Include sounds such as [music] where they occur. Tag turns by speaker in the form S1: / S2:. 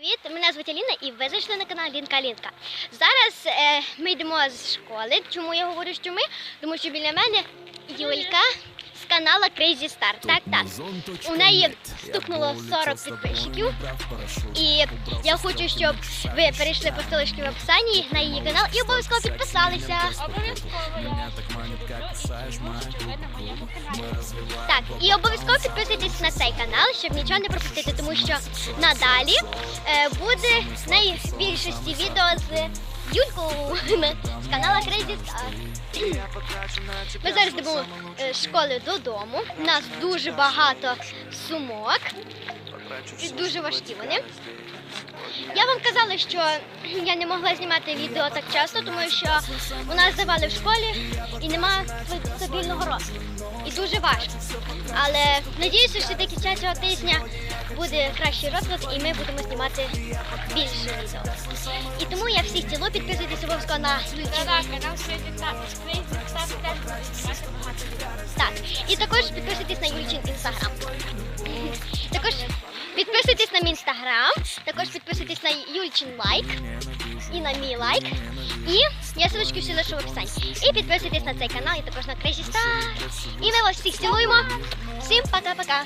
S1: Привіт, мене звуть Аліна і ви зайшли на канал Лінка Лінка. Зараз е, ми йдемо з школи. Чому я говорю, що ми? Тому що біля мене Юлька з канала Crazy Star. Так, так. У неї стукнуло 40 підписчиків. І я хочу, щоб ви перейшли по ссылочці в описанні на її канал і обов'язково підписалися. Так, і обов'язково підписуйтесь на цей канал, щоб нічого не пропустити, тому що надалі е, буде найбільшості відео з Юлькою [laughs] з канала Crazy Star. Ми зараз йдемо е, з школи додому. У нас дуже багато сумок. І дуже важкі вони. Я вам казала, що [clears throat] я не могла знімати відео так часто, тому що у нас завали в школі і немає стабільного росту. І дуже важко. Але надіюся, що кінця цього тижня буде кращий розвиток і ми будемо знімати більше відео. І тому я всіх цілу, підписуйтесь обов'язково на YouTube. Так, і також підписуйтесь на Юльчин інстаграм. Також підписуйтесь на мій інстаграм, також підписуйтесь на Юльчин лайк і на мій лайк. І я ссылочки всі лишу в описанні. І підписуйтесь на цей канал і також на Crazy Star. І ми вас всіх цілуємо. Всім пока-пока.